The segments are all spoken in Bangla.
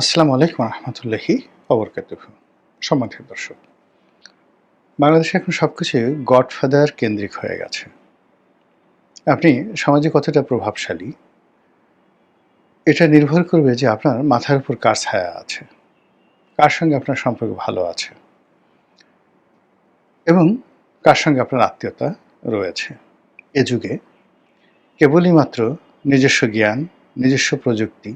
আসসালামু আলাইকুম রহমতুল্লাহি অবরকাতুহ। সম্মানিত দর্শক, বাংলাদেশে এখন সব কিছু গডফাদার কেন্দ্রিক হয়ে গেছে। আপনি সমাজে কতটা প্রভাবশালী, এটা নির্ভর করবে যে আপনার মাথার উপর কার ছায়া আছে, কার সঙ্গে আপনার সম্পর্ক ভালো আছে এবং কার সঙ্গে আপনার আত্মীয়তা রয়েছে। এ যুগে কেবলই মাত্র নিজস্ব জ্ঞান, নিজস্ব প্রযুক্তি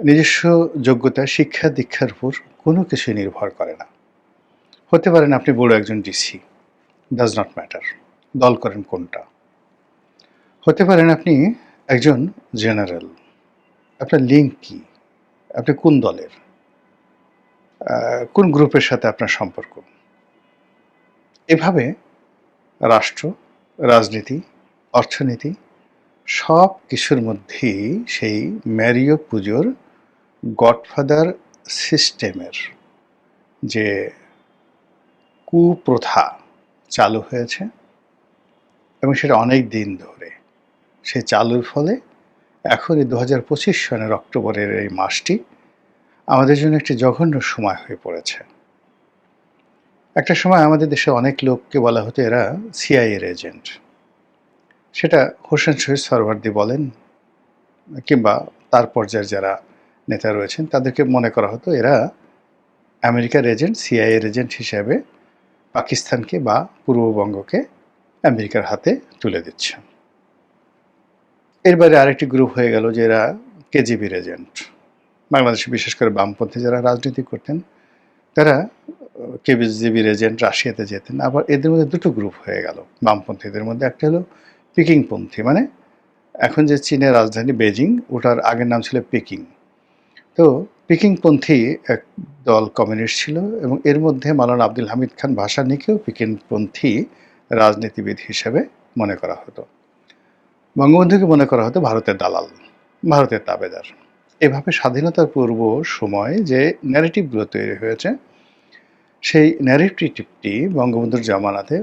নিজস্ব যোগ্যতা, শিক্ষা, দীক্ষার উপর কোনো কিছুই নির্ভর করে না। হতে পারেন আপনি বড় একজন ডিসি ডাজ নট ম্যাটার দল করেন কোনটা। হতে পারেন আপনি একজন জেনারেল আপনার লিঙ্ক কি, আপনি কোন দলের কোন গ্রুপের সাথে আপনার সম্পর্ক। এভাবে রাষ্ট্র, রাজনীতি, অর্থনীতি সব কিছুর মধ্যেই সেই ম্যারিও পুজোর গডফাদার সিস্টেমের যে কুপ্রথা চালু হয়েছে এবং সেটা অনেক দিন ধরে, সে চালুর ফলে এখন এই দু হাজার পঁচিশ সনের অক্টোবরের এই মাসটি আমাদের জন্য একটি জঘন্য সময় হয়ে পড়েছে। একটা সময় আমাদের দেশে অনেক লোককে বলা হতো এরা সিআইএর এজেন্ট। সেটা হোসেন শহীদ সরওয়ার্দি বলেন কিংবা তার পর্যায়ের যারা নেতা রয়েছেন, তাদেরকে মনে করা হতো এরা আমেরিকার এজেন্ট সিআইএর এজেন্ট হিসেবে পাকিস্তানকে বা পূর্ববঙ্গকে আমেরিকার হাতে তুলে দিচ্ছে। এর বাইরে আরেকটি গ্রুপ হয়ে গেল যে এরা কেজিবির এজেন্ট। বাংলাদেশে বিশেষ করে বামপন্থী যারা রাজনীতি করতেন, তারা কেবিজিবির এজেন্ট রাশিয়াতে যেতেন। আবার এদের মধ্যে দুটো গ্রুপ হয়ে গেল। বামপন্থীদের মধ্যে একটা হলো পিকিংপন্থী মানে এখন যে চীনের রাজধানী বেজিং, ওটার আগের নাম ছিল পেকিং। তো পিকিংপন্থী এক দল কমিউনিস্ট ছিল এবং এর মধ্যে মালানা আব্দুল হামিদ খান ভাসানীকেও পিকিংপন্থী রাজনীতিবিদ হিসেবে মনে করা হতো। বঙ্গবন্ধুকে মনে করা হতো ভারতের দালাল, ভারতের তাবেদার। এভাবে স্বাধীনতার পূর্ব সময় যে ন্যারেটিভগুলো তৈরি হয়েছে, সেই ন্যারেটিভটি বঙ্গবন্ধুর জামানাতে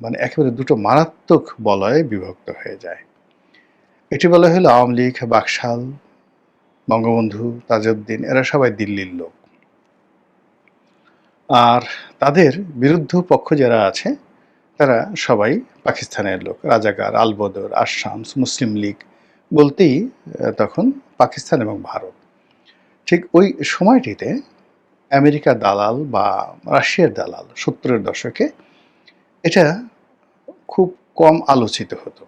মানে একেবারে দুটো মারাত্মক বলয়ে বিভক্ত হয়ে যায়। এটি বলা হলো আওয়ামী লীগ, বাকশাল বঙ্গবন্ধু, তাজউদ্দিন, এরা সবাই দিল্লির লোক। আর তাদের বিরুদ্ধ পক্ষ যারা আছে, তারা সবাই পাকিস্তানের লোক। রাজাকার, আলবদর আশামস মুসলিম লীগ, বলতেই তখন পাকিস্তান এবং ভারত। ঠিক ওই সময়টিতে আমেরিকার দালাল বা রাশিয়ার দালাল সত্তরের দশকে এটা খুব কম আলোচিত হতো।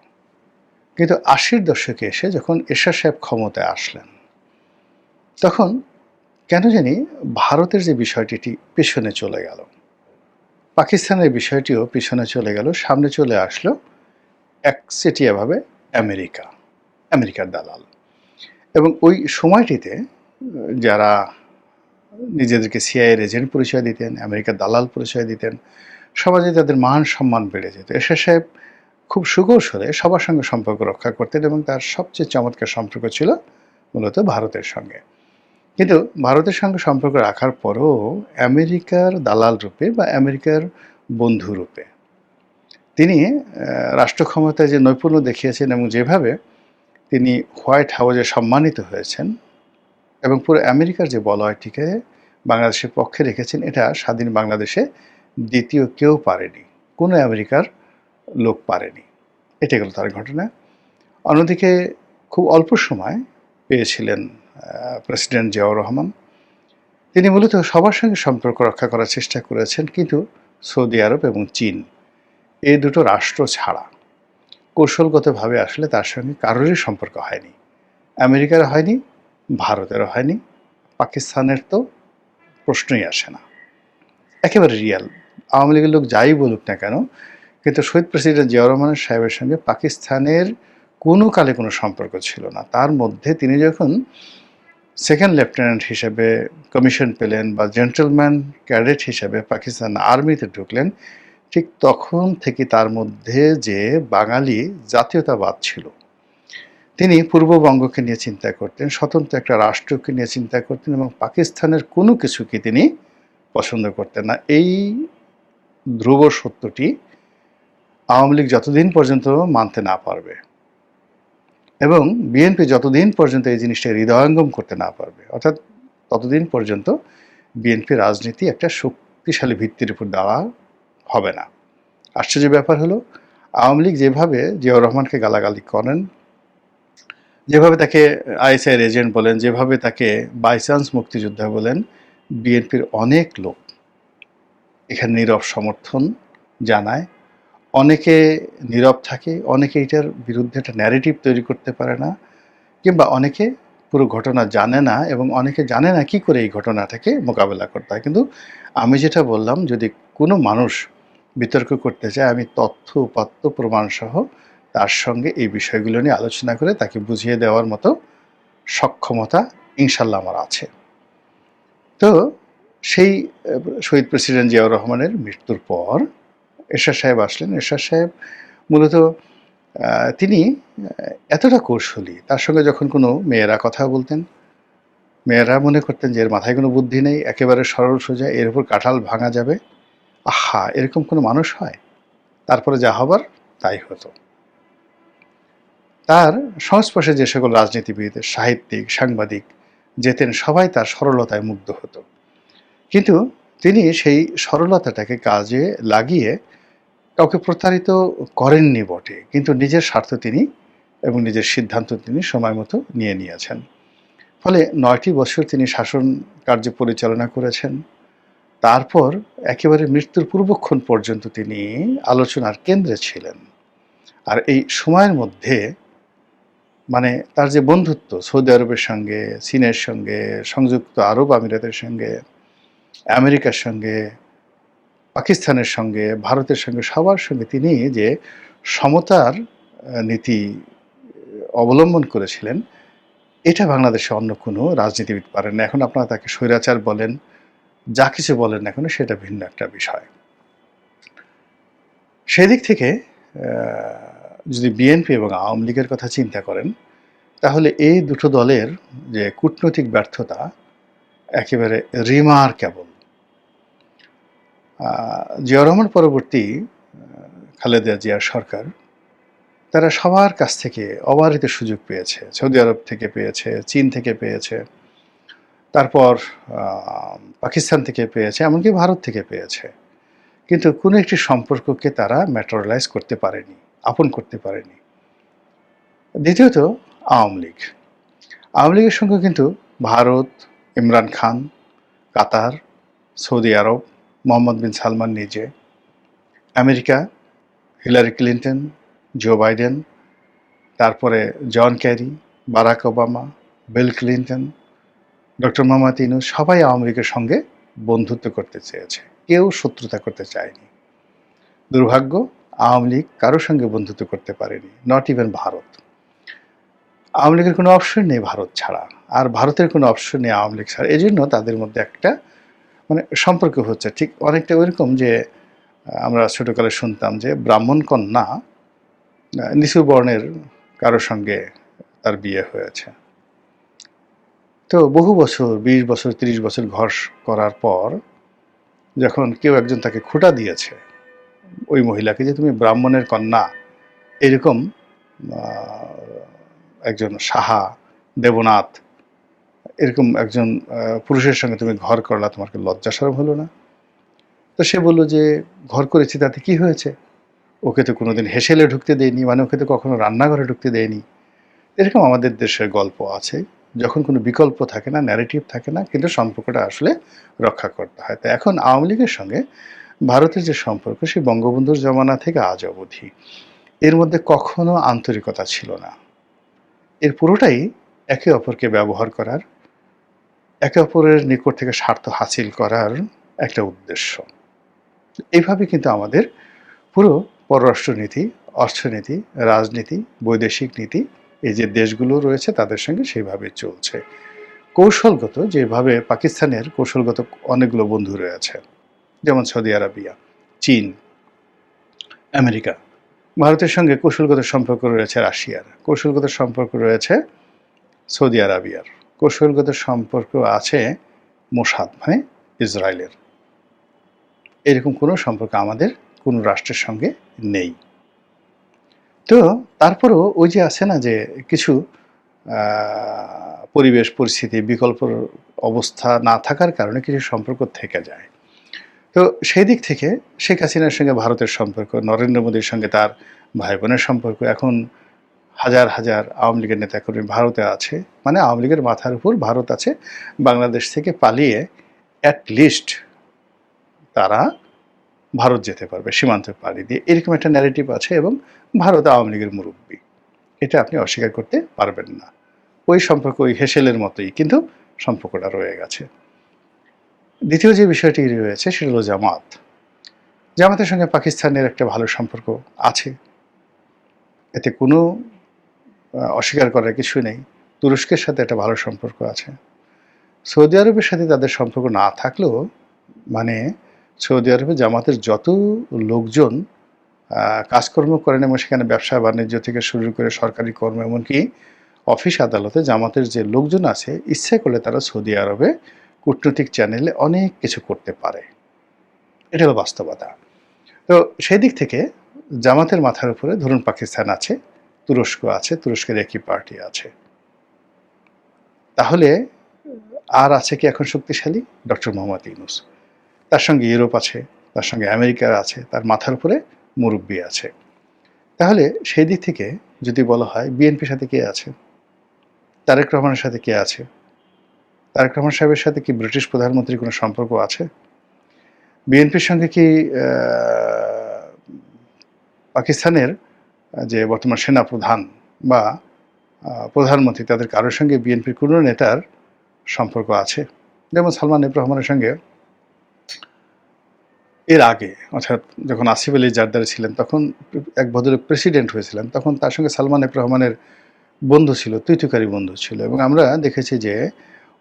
কিন্তু আশির দশকে এসে যখন এরশাদ সাহেব ক্ষমতায় আসলেন তখন কেন জানি ভারতের যে বিষয়টি পেছনে চলে গেল। পাকিস্তানের বিষয়টিও পিছনে চলে গেল, সামনে চলে আসলো একচেটিয়াভাবে আমেরিকা, আমেরিকার দালাল। এবং ওই সময়টিতে যারা নিজেদেরকে সিআইয়ের এজেন্ট পরিচয় দিতেন, আমেরিকার দালাল পরিচয় দিতেন, সমাজে তাদের মান সম্মান বেড়ে যেত। এরশাদ সাহেব খুব সুকৌশলে সবার সঙ্গে সম্পর্ক রক্ষা করতেন এবং তার সবচেয়ে চমৎকার সম্পর্ক ছিল মূলত ভারতের সঙ্গে। কিন্তু ভারতের সঙ্গে সম্পর্ক রাখার পরও আমেরিকার দালাল রূপে বা আমেরিকার বন্ধু রূপে তিনি রাষ্ট্র ক্ষমতায় যে নৈপুণ্য দেখিয়েছেন এবং যেভাবে তিনি হোয়াইট হাউসে সম্মানিত হয়েছেন এবং পুরো আমেরিকার যে বলয়টিকে বাংলাদেশের পক্ষে রেখেছেন, এটা স্বাধীন বাংলাদেশে দ্বিতীয় কেউ পারেনি, কোনো আমেরিকার লোক পারেনি। এটা গেল তার ঘটনা। অন্যদিকে খুব অল্প সময় পেয়েছিলেন প্রেসিডেন্ট জিয়াউর রহমান। তিনি মূলত সবার সঙ্গে সম্পর্ক রক্ষা করার চেষ্টা করেছেন, কিন্তু সৌদি আরব এবং চীন এই দুটো রাষ্ট্র ছাড়া। কৌশলগতভাবে আসলে তার সঙ্গে কারোরই সম্পর্ক হয়নি। আমেরিকার হয়নি, ভারতেরও হয়নি, পাকিস্তানের তো প্রশ্নই আসে না। একেবারে রিয়াল আওয়ামী লীগের লোক যাই বলুক না কেন, কিন্তু শহীদ প্রেসিডেন্ট জিয়াউর রহমানের সাহেবের সঙ্গে পাকিস্তানের কোনো কালে কোনো সম্পর্ক ছিল না। তার মধ্যে তিনি যখন সেকেন্ড লেফটেন্যান্ট হিসেবে কমিশন পেলেন বা জেন্টলম্যান ক্যাডেট হিসেবে পাকিস্তান আর্মিতে ঢুকলেন, ঠিক তখন থেকে তার মধ্যে যে বাঙালি জাতীয়তাবাদ ছিল। তিনি পূর্ববঙ্গকে নিয়ে চিন্তা করতেন, স্বতন্ত্র একটা রাষ্ট্রকে নিয়ে চিন্তা করতেন এবং পাকিস্তানের কোনো কিছুকে তিনি পছন্দ করতেন না। এই ধ্রুব সত্যটি আওয়ামী লীগ যতদিন পর্যন্ত মানতে না পারবে। এবং বিএনপি যতদিন পর্যন্ত এই জিনিসটা হৃদয়ঙ্গম করতে না পারবে, অর্থাৎ ততদিন পর্যন্ত বিএনপি রাজনীতি একটা শক্তিশালী ভিত্তির উপর দেওয়া হবে না। আশ্চর্য ব্যাপার হলো, আওয়ামী লীগ যেভাবে জিয়াউর রহমানকে গালাগালি করেন, যেভাবে তাকে আইএসআইয়ের এজেন্ট বলেন, যেভাবে তাকে বাইচান্স মুক্তিযোদ্ধা বলেন বিএনপির অনেক লোক এখানে নীরব সমর্থন জানায়। অনেকে নীরব থাকে, অনেকে এটার বিরুদ্ধে একটা ন্যারেটিভ তৈরি করতে পারে না, কিংবা অনেকে পুরো ঘটনা জানে না এবং অনেকে জানে না কি করে এই ঘটনাটাকে মোকাবেলা করতে হয়। কিন্তু আমি যেটা বললাম, যদি কোনো মানুষ বিতর্ক করতে চায়, আমি তথ্য, উপাত্ত, প্রমাণসহ তার সঙ্গে এই বিষয়গুলো নিয়ে আলোচনা করে তাকে বুঝিয়ে দেওয়ার মতো সক্ষমতা ইনশাল্লাহ আমার আছে। তো সেই শহীদ প্রেসিডেন্ট জিয়াউর রহমানের মৃত্যুর পর এরশাদ সাহেব আসলেন। এরশাদ সাহেব মূলত তিনি এতটা কৌশলী, তার সঙ্গে যখন কোনো মেয়েরা কথা বলতেন, মেয়েরা মনে করতেন যে এর মাথায় কোনো বুদ্ধি নেই, একেবারে সরল সোজা, এর উপর কাঁঠাল ভাঙা যাবে। আহা, এরকম কোনো মানুষ হয়? তারপরে যা হবার, তাই হতো। তার সংস্পর্শে যে সকল রাজনীতিবিদ, সাহিত্যিক, সাংবাদিক যেতেন, সবাই তার সরলতায় মুগ্ধ হতো। কিন্তু তিনি সেই সরলতাটাকে কাজে লাগিয়ে কাউকে প্রতারিত করেননি বটে, কিন্তু নিজের স্বার্থ তিনি এবং নিজের সিদ্ধান্ত তিনি সময় মতো নিয়ে নিয়েছেন। ফলে নয়টি বছর তিনি শাসন কার্য পরিচালনা করেছেন। তারপর একেবারে মৃত্যুর পূর্বক্ষণ পর্যন্ত তিনি আলোচনার কেন্দ্রে ছিলেন। আর এই সময়ের মধ্যে মানে তার যে বন্ধুত্ব, সৌদি আরবের সঙ্গে, চীনের সঙ্গে, সংযুক্ত আরব আমিরাতের সঙ্গে, আমেরিকার সঙ্গে পাকিস্তানের সঙ্গে, ভারতের সঙ্গে, সবার সঙ্গে তিনি যে সমতার নীতি অবলম্বন করেছিলেন, এটা বাংলাদেশে অন্য কোনো রাজনীতিবিদ পারেন না এখন আপনারা তাকে স্বৈরাচার বলেন, যা কিছু বলেন না কেন সেটা ভিন্ন একটা বিষয়। সেদিক থেকে যদি বিএনপি এবং আওয়ামী লীগের কথা চিন্তা করেন, তাহলে এই দুটো দলের যে কূটনৈতিক ব্যর্থতা, একেবারে রিমার্কেবল। জিয়া রহমান পরবর্তী খালেদা জিয়ার সরকার, তারা সবার কাছ থেকে অবারিত সুযোগ পেয়েছে। সৌদি আরব থেকে পেয়েছে, চীন থেকে পেয়েছে, তারপর পাকিস্তান থেকে পেয়েছে, এমনকি ভারত থেকে পেয়েছে। কিন্তু কোনো একটি সম্পর্ককে তারা ম্যাটারালাইজ করতে পারেনি, আপন করতে পারেনি। দ্বিতীয়ত, আওয়ামী লীগ। আওয়ামী লীগের সঙ্গে কিন্তু Bharat, Imran Khan, Qatar, Saudi Arab Mohammed bin Salman নিজে। America, Hillary Clinton, Joe Biden, তারপরে John Kerry, Barack Obama, Bill Clinton, doctor Mohammad Inu সবাই আওয়ামী লীগের সঙ্গে বন্ধুত্ব করতে চেয়েছে। কেউ শত্রুতা করতে চায়নি। দুর্ভাগ্য, আওয়ামী লীগ কারোর সঙ্গে বন্ধুত্ব করতে পারেনি নট ইভেন ভারত। আওয়ামী লীগের কোনো অপশন নেই ভারত ছাড়া, আর ভারতের কোনো অপশন নেই আওয়ামী লীগ ছাড়া। এই জন্য তাদের মধ্যে একটা মানে সম্পর্ক হচ্ছে। ঠিক অনেকটা ওইরকম যে, আমরা ছোটোকালে শুনতাম যে, ব্রাহ্মণ কন্যা নিচু বর্ণের কারোর সঙ্গে তার বিয়ে হয়েছে। তো বহু বছর, বিশ বছর, তিরিশ বছর ঘর করার পর যখন কেউ একজন তাকে খুঁটা দিয়েছে, ওই মহিলাকে যে, তুমি ব্রাহ্মণের কন্যা এরকম একজন সাহা, দেবনাথ এরকম একজন পুরুষের সঙ্গে তুমি ঘর করলা, তোমার লজ্জা সরম হলো না? তো সে বলল যে, ঘর করেছি, তাতে কি হয়েছে? ওকে তো কোনোদিন হেসেলে ঢুকতে দেয়নি মানে ওকে তো কখনো রান্নাঘরে ঢুকতে দেয়নি। এরকম আমাদের দেশের গল্প আছে, যখন কোনো বিকল্প থাকে না ন্যারেটিভ থাকে না, কিন্তু সম্পর্কটা আসলে রক্ষা করতে হয়। তো এখন আওয়ামী লীগের সঙ্গে ভারতের যে সম্পর্ক, সেই বঙ্গবন্ধুর জমানা থেকে আজ অবধি, এর মধ্যে কখনো আন্তরিকতা ছিল না। এর পুরোটাই একে অপরকে ব্যবহার করার একে অপরের নিকট থেকে স্বার্থ হাসিল করার একটা উদ্দেশ্য। এইভাবে কিন্তু আমাদের পুরো পররাষ্ট্রনীতি, অর্থনীতি, রাজনীতি, বৈদেশিক নীতি, এই যে দেশগুলো রয়েছে তাদের সঙ্গে সেইভাবে চলছে। কৌশলগত, যেভাবে পাকিস্তানের কৌশলগত অনেকগুলো বন্ধু রয়েছে, যেমন সৌদি আরবিয়া, চীন, আমেরিকা। ভারতের সঙ্গে কৌশলগত সম্পর্ক রয়েছে রাশিয়ার, কৌশলগত সম্পর্ক রয়েছে সৌদি আরবিয়ার। কৌশলগত সম্পর্ক আছে মোসাদ মানে ইসরায়েলের। এরকম কোনো সম্পর্ক আমাদের কোনো রাষ্ট্রের সঙ্গে নেই। তো তারপরেও ওই যে আছে না যে কিছু পরিবেশ, পরিস্থিতি বিকল্প অবস্থা না থাকার কারণে কিছু সম্পর্ক থেকে যায়। তো সেই দিক থেকে শেখ হাসিনার সঙ্গে ভারতের সম্পর্ক, নরেন্দ্র মোদীর সঙ্গে তার ভাই বোনের সম্পর্ক এখন হাজার হাজার আওয়ামী লীগের নেতাকর্মী ভারতে আছে। মানে আওয়ামী লীগের মাথার উপর ভারত আছে। বাংলাদেশ থেকে পালিয়ে অ্যাট লিস্ট তারা ভারত যেতে পারবে, সীমান্ত পাড়ি দিয়ে। এরকম একটা ন্যারেটিভ আছে এবং ভারত আওয়ামী লীগের মুরব্বী। এটা আপনি অস্বীকার করতে পারবেন না। ওই সম্পর্ক ওই হেসেলের মতোই, কিন্তু সম্পর্কটা রয়ে গেছে। দ্বিতীয় যে বিষয়টি রয়েছে সেটা হলো জামাত। জামাতের সঙ্গে পাকিস্তানের একটা ভালো সম্পর্ক আছে। এতে কোনো অস্বীকার করার কিছু নেই। তুরস্কের সাথে একটা ভালো সম্পর্ক আছে। সৌদি আরবের সাথে তাদের সম্পর্ক না থাকলেও মানে সৌদি আরবে জামাতের যত লোকজন কাজকর্ম করেন এবং সেখানে ব্যবসা বাণিজ্য থেকে শুরু করে সরকারি কর্ম এমনকি অফিস আদালতে জামাতের যে লোকজন আছে, ইচ্ছে করলে তারা সৌদি আরবে কূটনৈতিক চ্যানেলে অনেক কিছু করতে পারে। এটা হলো বাস্তবতা। তো সেই দিক থেকে জামাতের মাথার উপরে, ধরুন পাকিস্তান আছে তুরস্ক আছে, তুরস্কের একই পার্টি আছে। তাহলে আর আছে কি এখন শক্তিশালী? ডক্টর মোহাম্মদ ইউনুস। তার সঙ্গে ইউরোপ আছে, তার সঙ্গে আমেরিকার আছে, তার মাথার উপরে মুরব্বী আছে। তাহলে সেই দিক থেকে যদি বলা হয়, বিএনপির সাথে কে আছে? তারেক রহমানের সাথে কে আছে? তারেক রহমান সাহেবের সাথে কি ব্রিটিশ প্রধানমন্ত্রীর কোনো সম্পর্ক আছে? বিএনপির সঙ্গে কি পাকিস্তানের যে বর্তমান সেনা প্রধান বা প্রধানমন্ত্রী, তাদের কারোর সঙ্গে বিএনপির কোনো নেতার সম্পর্ক আছে? যেমন সালমান এফ রহমানের সঙ্গে এর আগে, অর্থাৎ যখন আসিফ আলী জারদারি ছিলেন, তখন এক ভদ্রলোক প্রেসিডেন্ট হয়েছিলেন, তখন তার সঙ্গে সালমান এফ রহমানের বন্ধু ছিল তুইতুকারী বন্ধু ছিল। এবং আমরা দেখেছি যে,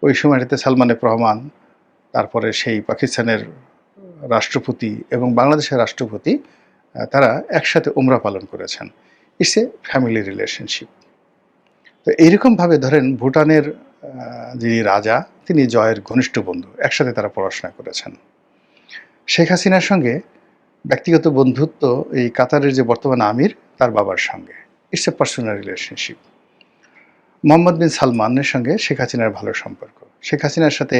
ওই সময়টাতে সালমান এফ রহমান, তারপরে সেই পাকিস্তানের রাষ্ট্রপতি এবং বাংলাদেশের রাষ্ট্রপতি তারা একসাথে উমরা পালন করেছেন। ইটস এ ফ্যামিলি রিলেশনশিপ তো এইরকমভাবে ধরেন ভুটানের যিনি রাজা, তিনি জয়ের ঘনিষ্ঠ বন্ধু, একসাথে তারা পড়াশোনা করেছেন। শেখ হাসিনার সঙ্গে ব্যক্তিগত বন্ধুত্ব এই কাতারের যে বর্তমান আমির, তার বাবার সঙ্গে। It's a personal relationship Mohammed bin সালমানের সঙ্গে শেখ হাসিনার ভালো সম্পর্ক। শেখ হাসিনার সাথে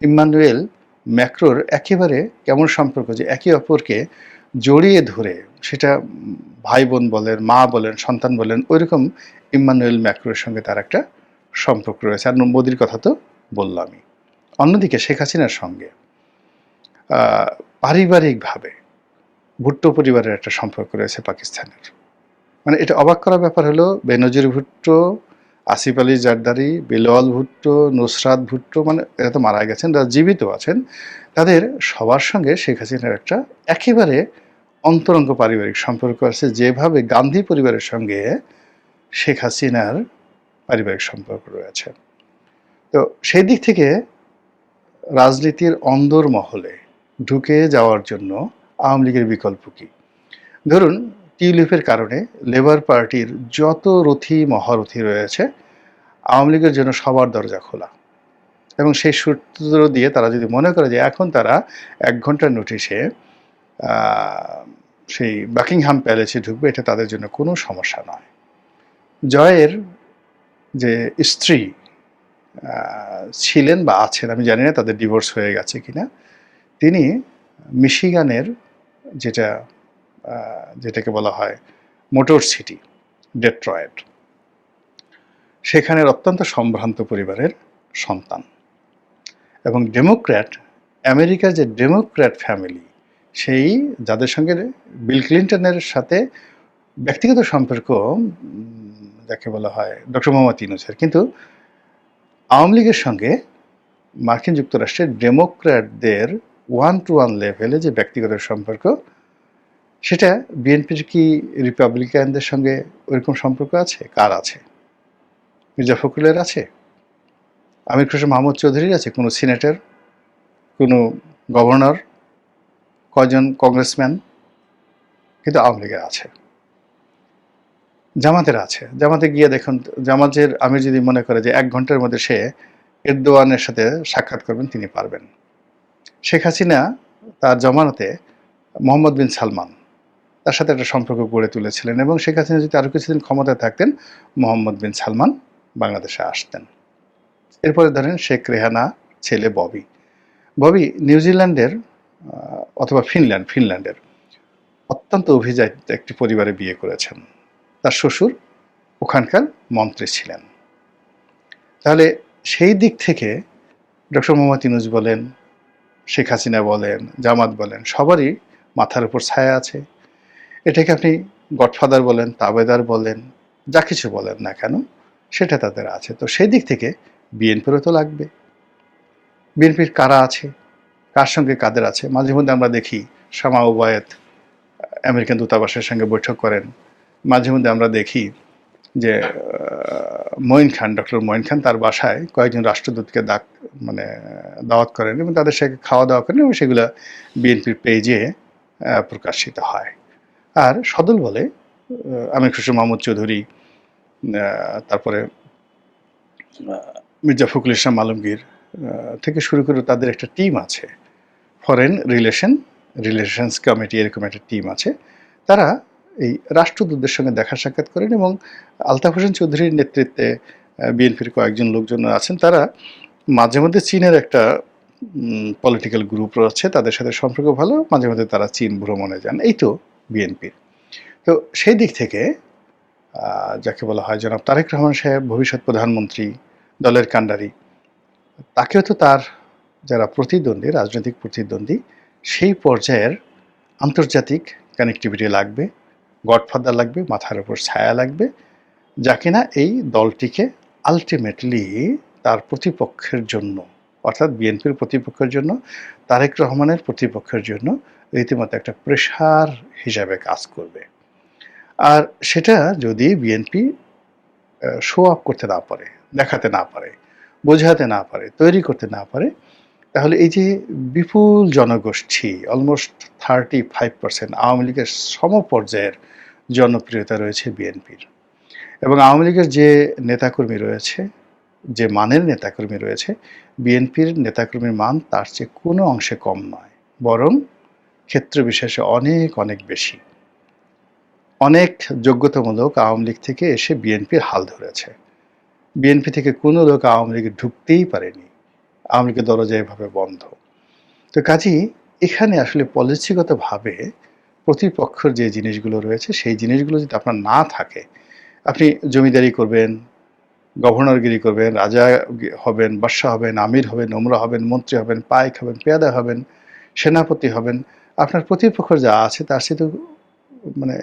ইম্মানুয়েল ম্যাক্রোর একেবারে কেমন সম্পর্ক যে একে অপরকে জড়িয়ে ধরে সেটা ভাই বোন বলেন, মা বলেন, সন্তান বলেন, ওইরকম ইম্মানুয়েল ম্যাক্রোর সঙ্গে তার একটা সম্পর্ক রয়েছে। আর মোদির কথা তো বললামই অন্যদিকে শেখ হাসিনার সঙ্গে পারিবারিকভাবে ভুট্টো পরিবারের একটা সম্পর্ক রয়েছে পাকিস্তানের। মানে এটা অবাক করার ব্যাপার হলো, বেনজির ভুট্টো, আসিফ আলী জারদারি বেলোয়াল ভুট্টো, নুসরাত ভুট্টো মানে এরা তো মারা গেছেন, যারা জীবিত আছেন তাদের সবার সঙ্গে শেখ হাসিনার একটা একেবারে অন্তরঙ্গ পারিবারিক সম্পর্ক আছে, যেভাবে গান্ধী পরিবারের সঙ্গে শেখ হাসিনার পারিবারিক সম্পর্ক রয়েছে। তো সেই দিক থেকে রাজনীতির অন্দর মহলে ঢুকে যাওয়ার জন্য আওয়ামী লীগের বিকল্প কী? ধরুন, টিউলিপের কারণে লেবার পার্টির যত রথী মহারথী রয়েছে, আওয়ামী লীগের জন্য সবার দরজা খোলা। এবং সেই সূত্র দিয়ে তারা যদি মনে করে যে এখন তারা এক ঘণ্টার নোটিশে সেই বাকিংহাম প্যালেসে ঢুকবে, এটা তাদের জন্য কোনো সমস্যা নয়। জয়ের যে স্ত্রী ছিলেন বা আছেন, আমি জানি না তাদের ডিভোর্স হয়ে গেছে কিনা, তিনি মিশিগানের যেটা যেটাকে বলা হয় মোটর সিটি ডেট্রয়েড সেখানের অত্যন্ত সম্ভ্রান্ত পরিবারের সন্তান। এবং ডেমোক্র্যাট, আমেরিকার যে ডেমোক্র্যাট ফ্যামিলি, সেই যাদের সঙ্গে বিল ক্লিন্টনের সাথে ব্যক্তিগত সম্পর্ক যাকে বলা হয় ডক্টর মোহাম্মদ ইউনুসের, কিন্তু আওয়ামী লীগের সঙ্গে মার্কিন যুক্তরাষ্ট্রের ডেমোক্র্যাটদের ওয়ান টু ওয়ান লেভেলে যে ব্যক্তিগত সম্পর্ক, সেটা বিএনপির কি রিপাবলিকানদের সঙ্গে ওইরকম সম্পর্ক আছে? কার আছে? মির্জা ফখরুলের আছে? আমির খসরু মাহমুদ চৌধুরীর আছে, কোনো সিনেটর, কোনো গভর্নর কজন কংগ্রেসম্যান, কিন্তু আওয়ামী লীগের আছে। জামাতের আছে। জামাতে গিয়ে দেখুন, জামাতের আমি যদি মনে করে যে এক ঘণ্টার মধ্যে সে এরদোয়ানের সাথে সাক্ষাৎ করবেন, তিনি পারবেন। শেখ হাসিনা তার জমানতে মোহাম্মদ বিন সালমান, তার সাথে একটা সম্পর্ক গড়ে তুলেছিলেন এবং শেখ হাসিনা যদি আরও কিছুদিন ক্ষমতায় থাকতেন, মোহাম্মদ বিন সালমান বাংলাদেশে আসতেন। এরপরে ধরেন শেখ রেহানা, ছেলে ববি। ববি নিউজিল্যান্ডের অথবা ফিনল্যান্ড, ফিনল্যান্ডের অত্যন্ত অভিজাত একটি পরিবারে বিয়ে করেছেন। তার শ্বশুর ওখানকার মন্ত্রী ছিলেন। তাহলে সেই দিক থেকে ডক্টর মোহাম্মদ ইনুজ বলেন, শেখ হাসিনা বলেন, জামাত বলেন, সবারই মাথার উপর ছায়া আছে। এটাকে আপনি গডফাদার বলেন, তাবেদার বলেন, যা কিছু বলেন না কেন, সেটা তাদের আছে। তো সেই দিক থেকে বিএনপিরও তো লাগবে। বিএনপির কারা আছে? কার সঙ্গে কাদের আছে? মাঝে মধ্যে আমরা দেখি শামা ওবায়েত আমেরিকান দূতাবাসের সঙ্গে বৈঠক করেন। মাঝে মধ্যে আমরা দেখি যে মঈন খান, ডক্টর মঈন খান তার বাসায় কয়েকজন রাষ্ট্রদূতকে ডাক মানে দাওয়াত করেন এবং তাদের সাথে খাওয়া দাওয়া করেন এবং সেগুলো বিএনপির পেজে প্রকাশিত হয়। আর সদল বলে আমির খুশু মাহমুদ চৌধুরী তারপরে মির্জা ফখরুল ইসলাম আলমগীর থেকে শুরু করে তাদের একটা টিম আছে। ফরেন রিলেশন রিলেশনস কমিটি এরকম একটা টিম আছে। তারা এই রাষ্ট্রদূতদের সঙ্গে দেখা সাক্ষাৎ করেন এবং আলতাফ হোসেন চৌধুরীর নেতৃত্বে বিএনপির কয়েকজন লোকজন আছেন। তারা মাঝে মধ্যে চীনের একটা পলিটিক্যাল গ্রুপ রয়েছে, তাদের সাথে সম্পর্ক ভালো, মাঝে মধ্যে তারা চীন ভ্রমণে যান। এই তো বিএনপির। তো সেই দিক থেকে যাকে বলা হয় জনাব তারেক রহমান সাহেব, ভবিষ্যৎ প্রধানমন্ত্রী দলের কাণ্ডারি। তাকেও তো তার যারা প্রতিদ্বন্দ্বী, রাজনৈতিক প্রতিদ্বন্দ্বী, সেই পর্যায়ের আন্তর্জাতিক কানেক্টিভিটি লাগবে, গডফাদার লাগবে, মাথার উপর ছায়া লাগবে, যা কিনা এই দলটিকে আলটিমেটলি তার প্রতিপক্ষের জন্য, অর্থাৎ বিএনপির প্রতিপক্ষের জন্য, তারেক রহমানের প্রতিপক্ষের জন্য রীতিমতো একটা প্রেশার হিসাবে কাজ করবে। আর সেটা যদি বিএনপি শো আপ করতে না পারে দেখাতে না পারে, বোঝাতে না পারে, তৈরি করতে না পারে, তাহলে এই যে বিপুল জনগোষ্ঠী almost thirty five percent Awami লীগের সমপর্যায়ের জনপ্রিয়তা রয়েছে বিএনপির। এবং আওয়ামী লীগের যে নেতাকর্মী রয়েছে, যে মানের নেতাকর্মী রয়েছে, বিএনপির নেতাকর্মীর মান তার চেয়ে কোনো অংশে কম নয়, বরং ক্ষেত্র বিশেষে অনেক অনেক বেশি। অনেক যোগ্যতামূলক আওয়ামী লীগ থেকে এসে বিএনপির হাল ধরেছে। বিএনপি থেকে কোনো লোক আওয়ামী লীগে ঢুকতেই পারেনি। আওয়ামী লীগের দরজা এভাবে বন্ধ। তো কাজেই এখানে আসলে পলিসিগতভাবে প্রতিপক্ষের যে জিনিসগুলো রয়েছে, সেই জিনিসগুলো যদি আপনার না থাকে, আপনি জমিদারি করবেন, গভর্নরগিরি করবেন, রাজা হবেন, বাদশাহ হবেন, আমির হবেন নোমরা হবেন, মন্ত্রী হবেন পাইক হবেন, পেয়াদা হবেন, সেনাপতি হবেন, আপনার প্রতিপক্ষ যা আছে তার সাথে মানে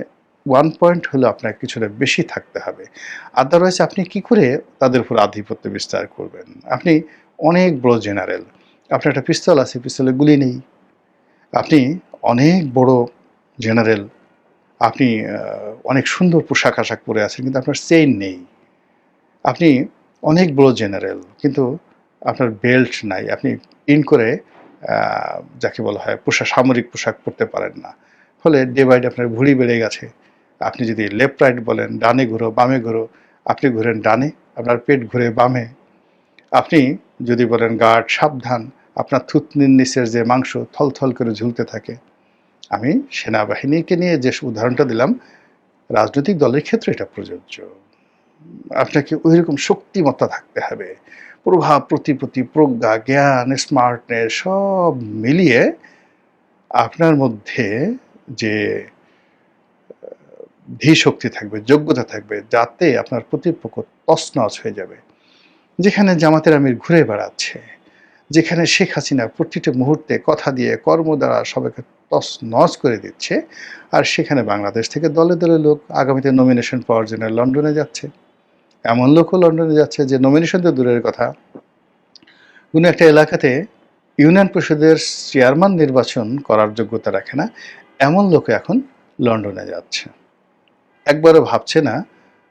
ওয়ান পয়েন্ট হলো আপনার কিছুটা বেশি থাকতে হবে। আদারওয়াইজ আপনি কি করে তাদের উপর আধিপত্য বিস্তার করবেন? আপনি অনেক বড় জেনারেল। আপনার একটা পিস্তল আছে পিস্তলে গুলি নেই। আপনি অনেক বড় জেনারেল। আপনি অনেক সুন্দর পোশাক আশাক পরে আছেন, কিন্তু আপনার চেইন নেই। আপনি অনেক বড় জেনারেল, কিন্তু আপনার বেল্ট নাই। আপনি ইন করে যাকে বলা হয় পোশাক সামরিক পোশাক পরতে পারেন না। ফলে ডে বাই ডে আপনার ভুঁড়ি বেড়ে গেছে। আপনি যদি লেফট রাইট বলেন, ডানে ঘুরো, বামে ঘুরো, আপনি ঘুরেন ডানে, আপনার পেট ঘুরে বামে। আপনি যদি বলেন গার্ড সাবধান, আপনার থুতনির নিচের যে মাংস থলথল করে ঝুলতে থাকে। আমি সেনাবাহিনীকে নিয়ে যে উদাহরণটা দিলাম, রাজনৈতিক দলের ক্ষেত্রে এটা প্রযোজ্য। আপনাকে ওই রকম শক্তিমত্তা থাকতে হবে। প্রভাব, প্রতিপত্তি, প্রজ্ঞা, জ্ঞান স্মার্টনেস সব মিলিয়ে আপনার মধ্যে যে ধী শক্তি থাকবে, যোগ্যতা থাকবে, যাতে আপনার প্রতিপক্ষ তছনছ হয়ে যাবে। যেখানে জামাতের আমির ঘুরে বেড়াচ্ছে, যেখানে শেখ হাসিনা প্রতিটি মুহূর্তে কথা দিয়ে কর্ম দ্বারা সবাইকে তস নজ করে দিচ্ছে, আর সেখানে বাংলাদেশ থেকে দলে দলে লোক আগামীতে নমিনেশন পাওয়ার জন্য লন্ডনে যাচ্ছে। এমন লোকও লন্ডনে যাচ্ছে যে নমিনেশন তো দূরের কথা। কোনো একটা এলাকাতে ইউনিয়ন পরিষদের চেয়ারম্যান নির্বাচন করার যোগ্যতা রাখে না, এমন লোক এখন লন্ডনে যাচ্ছে। একবারও ভাবছে না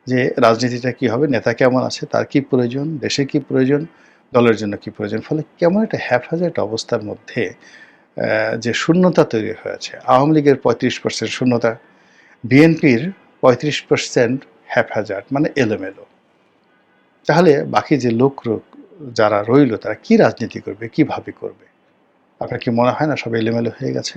যে রাজনীতিটা কি হবে, নেতা কেমন আছে, তার কি প্রয়োজন, দেশে কি প্রয়োজন, দলের জন্য কি প্রয়োজন? ফলে কেমন একটা হ্যাফাজেট অবস্থার মধ্যে যে শূন্যতা তৈরি হয়েছে। আওয়ামী লীগের পঁয়ত্রিশ পার্সেন্ট শূন্যতা, বিএনপির পঁয়ত্রিশ পার্সেন্ট হ্যাফাজার্ট মানে এলোমেলো। তাহলে বাকি যে লোক যারা রইল, তারা কি রাজনীতি করবে কীভাবে করবে? আপনার কি মনে হয় না সব এলোমেলো হয়ে গেছে?